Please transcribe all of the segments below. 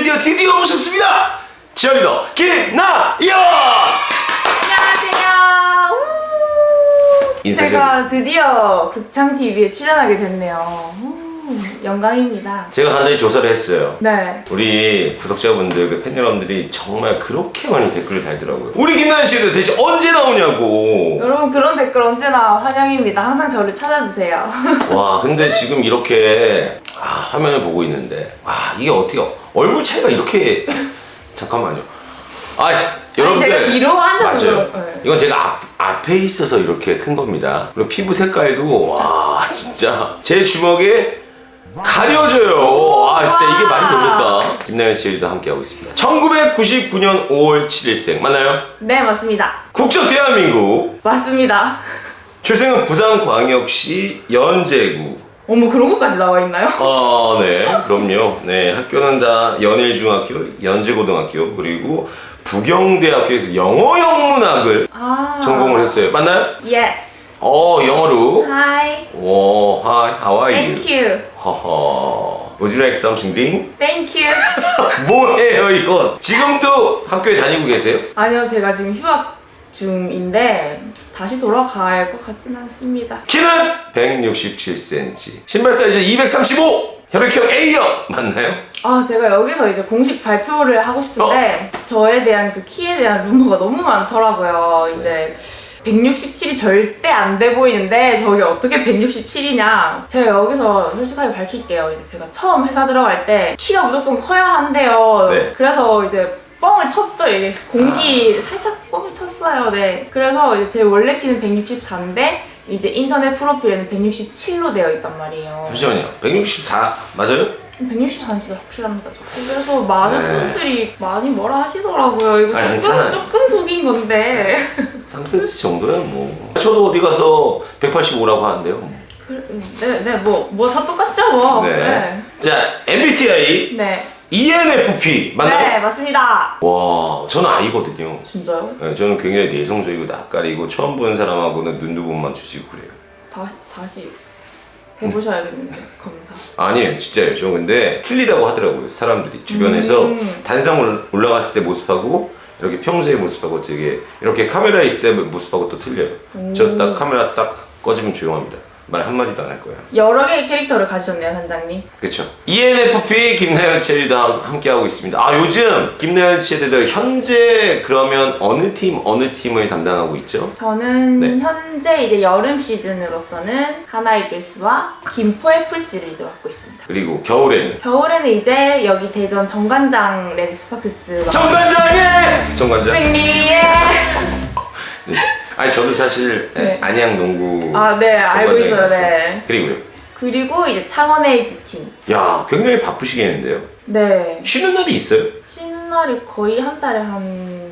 드디어 드디어 오셨습니다. 치어리더 김나연. 안녕하세요. 우! 인사 좀. 제가 드디어 극창 TV에 출연하게 됐네요. 우, 영광입니다. 제가 간단히 조사를 했어요. 네. 우리 구독자분들, 그 팬 여러분들이 정말 그렇게 많이 댓글을 달더라고요. 우리 김나연 씨는 대체 언제 나오냐고. 여러분 그런 댓글 언제나 환영입니다. 항상 저를 찾아주세요. 와, 근데 지금 이렇게 아, 화면을 보고 있는데, 아 이게 어떻게 얼굴 차이가 이렇게 잠깐만요. 아, 여러분들 제가 뒤로 앉아서 맞아요. 네. 이건 제가 앞, 앞에 있어서 이렇게 큰 겁니다. 그리고 피부 색깔도 와 진짜 제 주먹에 가려져요. 아 진짜 이게 말이 됩니까? 김나연 씨도 함께 하고 있습니다. 1999년 5월 7일생 맞나요? 네 맞습니다. 국적 대한민국 맞습니다. 출생은 부산광역시 연제구 어머 그런 것까지 나와 있나요? 아, 네, 그럼요. 네, 학교는 다 연일중학교, 연제고등학교, 그리고 부경대학교에서 영어 영문학을 아. 전공을 했어요. 맞나요? Yes. 어, 영어로. Hi. 오, hi, how are you? Thank you. 허허. Would you like something drink? Thank you. 뭐예요, 이건? 지금도 학교에 다니고 계세요? 아니요 제가 지금 휴학 중인데 다시 돌아갈 것 같진 않습니다. 키는 167cm. 신발 사이즈 235! 혈액형 A형! 맞나요? 아 제가 여기서 이제 공식 발표를 하고 싶은데 저에 대한 그 키에 대한 루머가 너무 많더라고요. 이제 167이 절대 안 돼 보이는데 저게 어떻게 167이냐? 제가 여기서 솔직하게 밝힐게요. 이제 제가 처음 회사 들어갈 때 키가 무조건 커야 한대요. 네. 그래서 이제 뻥을 쳤죠. 이게 공기 살짝 뻥을 쳤어요. 네. 그래서 이제 제 원래 키는 164인데 이제 인터넷 프로필에는 167로 되어 있단 말이에요. 잠시만요. 164 맞아요? 164는 진짜 확실합니다. 저. 그래서 많은 네. 분들이 많이 뭐라 하시더라고요. 이거 아니, 조금 괜찮아요. 조금 속인 건데. 3cm 정도야 뭐. 저도 어디 가서 185라고 하는데요. 뭐. 그, 네, 네, 뭐, 뭐 다 똑같죠, 뭐. 네. 자, MBTI 네. ENFP 맞나요? 네, 맞습니다. 와, 저는 I거든요. 진짜요? 네, 저는 굉장히 내성적이고 낯가리고 처음 보는 사람하고는 눈두 번만 주시고 그래요. 다, 다시 해보셔야겠는데, 검사. 아니에요, 진짜요. 저 근데 틀리다고 하더라고요. 사람들이 주변에서 음. 단상 올- 올라갔을 때 모습하고 이렇게 평소의 모습하고 되게 이렇게 카메라에 있을 때 모습하고 또 틀려요. 저 딱 카메라 딱 꺼지면 조용합니다. 말 한마디도 안 할 거예요. 여러 개의 캐릭터를 가지셨네요, 단장님. 그렇죠. ENFP 김나연 치어리더 함께하고 있습니다. 아 요즘 김나연 치어리더 현재 그러면 어느 팀 어느 팀을 담당하고 있죠? 저는 네. 현재 이제 여름 시즌으로서는 하나이글스와 김포 FC를 이제 맡고 있습니다. 그리고 겨울에는 겨울에는 이제 여기 대전 정관장 레드스파크스 정관장의 정관장. 승리의 네. 아니 저도 사실 네. 안양 농구 아, 네, 알고 있어요. 네. 그리고요. 그리고 이제 창원 LG팀. 야 굉장히 바쁘시겠는데요. 네. 쉬는 날이 있어요? 쉬는 날이 거의 한 달에 한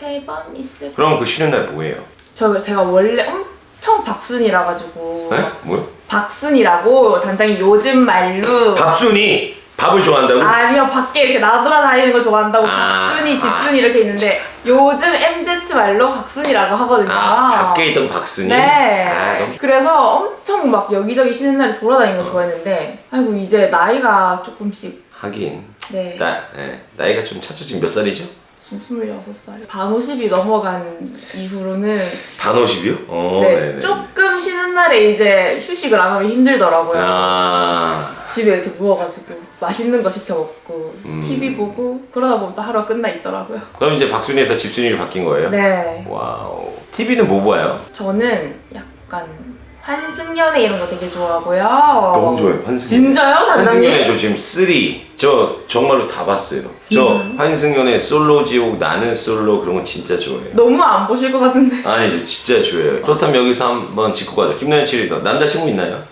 세 번 있을 거예요. 그럼 그 쉬는 날 뭐예요? 저 제가 원래 엄청 박순이라 가지고 네? 뭐요? 박순이라고 단장이 요즘 말로 밥순이 밥을 좋아한다고? 아니요 밖에 이렇게 나돌아다니는 거 좋아한다고 아. 박순이 집순이 이렇게 있는데 요즘 MZ 말로 박순이라고 하거든요. 아, 밖에 있던 박순이? 네. 아, 그럼 그래서 엄청 막 여기저기 쉬는 날에 돌아다니는 거 좋아했는데 아이고 이제 나이가 조금씩 하긴 네 나, 네. 나이가 좀 차죠 지금 몇 살이죠? 지금 26살 반 50이 넘어간 이후로는 반 50이요? 어, 네, 네네. 조금 쉬는 날에 이제 휴식을 안 하면 힘들더라고요. 아, 집에 이렇게 누워가지고 맛있는 거 시켜 먹고 음. TV 보고 그러다 보면 또 하루가 끝나 있더라고요. 그럼 이제 박순이에서 집순이로 바뀐 거예요? 네, 와우. TV는 뭐 봐요? 저는 약간 환승연애 이런 거 되게 좋아하고요. 너무 좋아요, 환승연애. 진짜요, 환승연애 단장님? 저 지금 3. 저 정말로 다 봤어요. 저 진짜요? 환승연애 솔로 지옥 나는 솔로 그런 거 진짜 좋아해요. 너무 안 보실 것 같은데. 아니 저 진짜 좋아해요. 그렇다면 여기서 한번 짚고 가죠. 김나연 치리더 남자친구 있나요?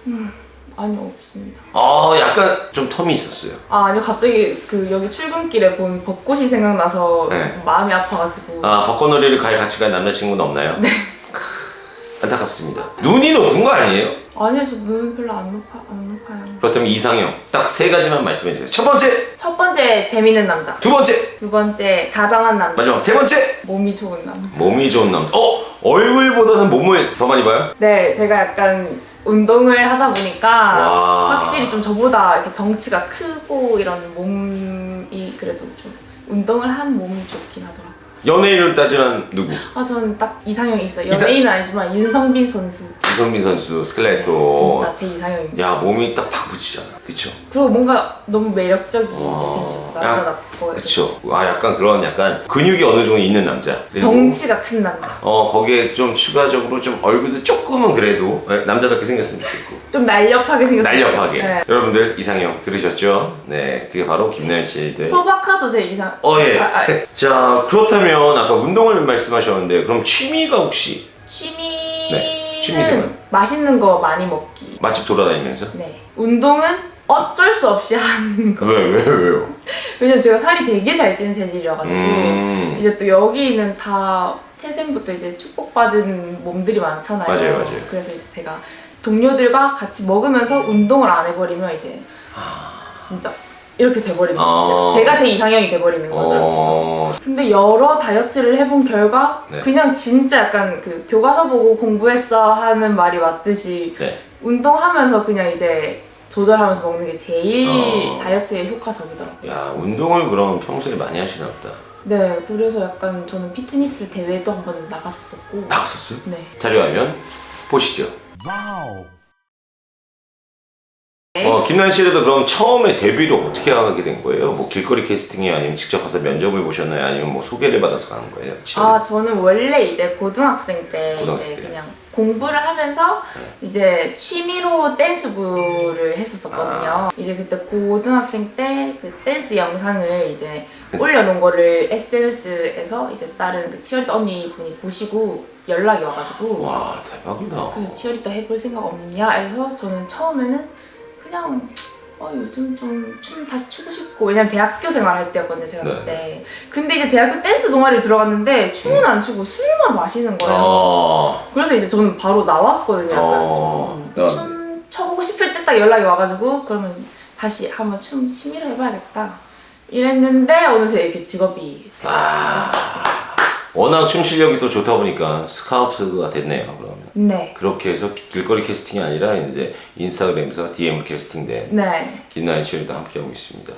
아니요, 없습니다. 아 약간 좀 텀이 있었어요. 아, 아니요, 갑자기 그 여기 출근길에 본 벚꽃이 생각나서 네. 조금 마음이 아파가지고. 아 벚꽃놀이를 갈 같이 갈 남자친구는 없나요? 네. 안타깝습니다. 눈이 높은 거 아니에요? 아니요, 저 눈은 별로 안 높아, 안 높아요. 그렇다면 이상형 딱 세 가지만 말씀해 주세요. 첫 번째, 첫 번째, 재밌는 남자. 두 번째, 두 번째, 다정한 남자. 마지막 세 번째. 몸이 좋은 남자. 몸이 좋은 남자. 어 얼굴보다는 몸을 더 많이 봐요? 네, 제가 약간 운동을 하다 보니까 와. 확실히 좀 저보다 이렇게 덩치가 크고 이런 몸 몸이 그래도 좀 운동을 한 몸이 좋긴 하더라고요. 연예인을 따지면 누구? 아 저는 딱 이상형이 있어요. 이상- 연예인은 아니지만 윤성빈 선수 이성민 선수 스켈레토. 진짜 제 이상형입니다. 야 몸이 딱 다 붙이잖아. 그쵸? 그리고 뭔가 너무 매력적이게 어, 생겼고 남자답고 그쵸. 아 약간 그런 약간 근육이 어느 정도 있는 남자. 그리고 덩치가 큰 남자. 어 거기에 좀 추가적으로 좀 얼굴도 조금은 그래도 네, 남자답게 생겼으면 좋겠고 좀 날렵하게 생겼어요. 날렵하게 네. 여러분들 이상형 들으셨죠? 네 그게 바로 김나연 씨의 소박하도 제 이상. 어 예. 아, 아, 자 그렇다면 아까 운동을 말씀하셨는데 그럼 취미가 혹시 취미는 네, 취미생활. 맛있는 거 많이 먹기. 맛집 돌아다니면서 네. 운동은 어쩔 수 없이 하는 거. 왜 왜 왜요? 왜냐면 제가 살이 되게 잘 찌는 체질이어가지고 음. 이제 또 여기는 다 태생부터 이제 축복받은 몸들이 많잖아요. 맞아요, 맞아요. 그래서 이제 제가 동료들과 같이 먹으면서 운동을 안 해버리면 이제 진짜 이렇게 돼버리는 거죠. 아. 제가 제 이상형이 돼버리는 거죠. 어 근데 여러 다이어트를 해본 결과 네. 그냥 진짜 약간 그 교과서 보고 공부했어 하는 말이 맞듯이 네. 운동하면서 그냥 이제 조절하면서 먹는 게 제일 어. 다이어트에 효과적이더라고요. 야 운동을 그럼 평소에 많이 하시나 보다. 네, 그래서 약간 저는 피트니스 대회도 한번 나갔었고. 나갔었어요? 네. 자료화면 보시죠. Wow. 네. 어, 김나연 씨도 그럼 처음에 데뷔를 어떻게 하게 된 거예요? 뭐 길거리 캐스팅이 아니면 직접 가서 면접을 보셨나요? 아니면 뭐 소개를 받아서 가는 거예요? 아, 저는 원래 이제 고등학생 때 고등학생 이제 때. 그냥 공부를 하면서 이제 취미로 댄스부를 했었었거든요. 아. 이제 그때 고등학생 때 그 댄스 영상을 이제 올려놓은 거를 SNS에서 이제 다른 그 치어리더 언니 분이 보시고 연락이 와가지고 와 대박이다. 그래서 치어리더 해볼 생각 없냐 해서 저는 처음에는 그냥 어, 요즘 좀 춤 다시 추고 싶고. 왜냐면 대학교 생활 할 때였거든요 제가 네. 그때. 근데 이제 대학교 댄스 동아리 들어갔는데 춤은 안 추고 술만 마시는 거예요. 어, 그래서 이제 저는 바로 나왔거든요 약간 어, 좀, 춤 춰보고 싶을 때 딱 연락이 와가지고 그러면 다시 한번 춤 취미로 해봐야겠다. 이랬는데 어느새 이렇게 직업이 되었습니다 워낙 춤 실력이 또 좋다 보니까 스카우트가 됐네요. 그러면 네 그렇게 해서 길거리 캐스팅이 아니라 이제 인스타그램에서 DM으로 캐스팅된 네. 김나연 씨도 함께하고 있습니다.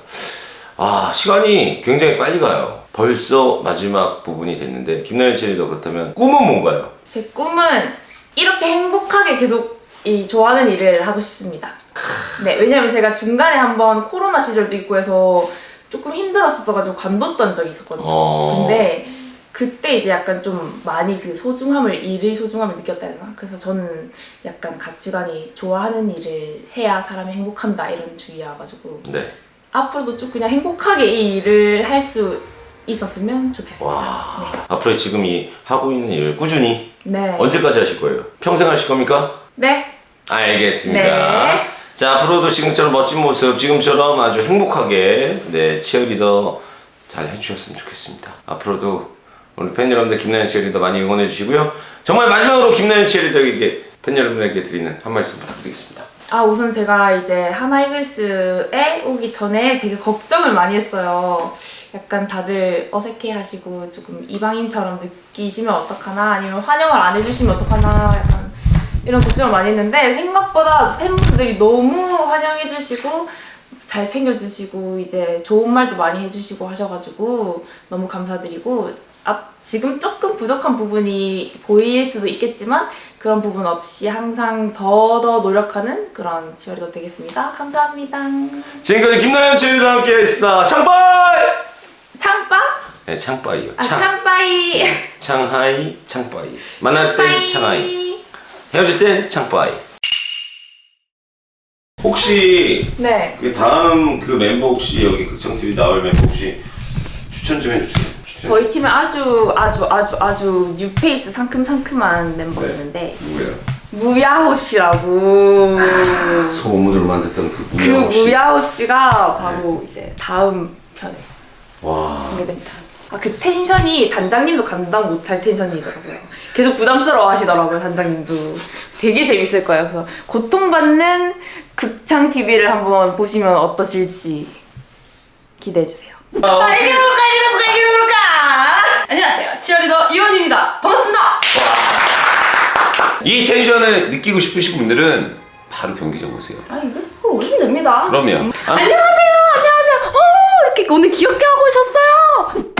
아 시간이 굉장히 빨리 가요. 벌써 마지막 부분이 됐는데 김나연 씨도 그렇다면 꿈은 뭔가요? 제 꿈은 이렇게 행복하게 계속 이 좋아하는 일을 하고 싶습니다. 네, 왜냐면 제가 중간에 한번 코로나 시절도 있고 해서 조금 힘들었었어가지고 관뒀던 적이 있었거든요. 어. 근데 그때 이제 약간 좀 많이 그 소중함을, 일의 소중함을 느꼈다 해야 되나? 그래서 저는 약간 가치관이 좋아하는 일을 해야 사람이 행복한다 이런 주의여가지고 네. 앞으로도 쭉 그냥 행복하게 이 일을 할 수 있었으면 좋겠습니다. 와. 앞으로 지금 이 하고 있는 일을 꾸준히 네. 네. 언제까지 하실 거예요? 평생 하실 겁니까? 네. 알겠습니다. 네. 자, 앞으로도 지금처럼 멋진 모습, 지금처럼 아주 행복하게, 네, 치어리더 잘 해주셨으면 좋겠습니다. 앞으로도 우리 팬 여러분들 김나연 치어리더 많이 응원해 주시고요. 정말 마지막으로 김나연 치어리더에게 팬 여러분에게 드리는 한 말씀 부탁드리겠습니다. 아 우선 제가 이제 하나 이글스에 오기 전에 되게 걱정을 많이 했어요. 약간 다들 어색해하시고 조금 이방인처럼 느끼시면 어떡하나 아니면 환영을 안 해주시면 어떡하나 약간 이런 걱정을 많이 했는데 생각보다 팬분들이 너무 환영해주시고 잘 챙겨주시고 이제 좋은 말도 많이 해주시고 하셔가지고 너무 감사드리고 앞 지금 조금 부족한 부분이 보일 수도 있겠지만 그런 부분 없이 항상 더 더 노력하는 그런 치어리더 되겠습니다. 감사합니다. 지금까지 김나연 치어리더와 함께 했습니다. 창빠이! 창빠? 네, 창빠이요. 아 창. 창빠이. 창하이, 창빠이. 만났을 땐 창하이. 헤어질 땐 창빠이. 혹시 네. 그 다음 그 멤버 혹시 여기 극성 TV 나올 멤버 혹시 추천 좀 해주세요. 추천. 저희 팀에 아주 아주 아주 아주 뉴페이스 상큼상큼한 멤버가 네. 있는데 누구예요? 무야호 씨라고 소문으로만 듣던 그 그 무야호 씨. 무야호 씨가 바로 이제 다음 편에 와. 공개됩니다. 아, 그 텐션이 단장님도 감당 못할 텐션이더라고요. 계속 부담스러워 하시더라고요, 단장님도. 되게 재밌을 거예요. 그래서 고통받는 극장 TV를 한번 보시면 어떠실지 기대해주세요. 아, 이게 뭘까? 입니다. 반갑습니다. 이 텐션을 느끼고 싶으신 분들은 바로 경기장 오세요. 아, 이거 스포 오시면 됩니다. 그럼요. 아, 안녕하세요, 안녕하세요. 오, 이렇게 오늘 귀엽게 하고 오셨어요.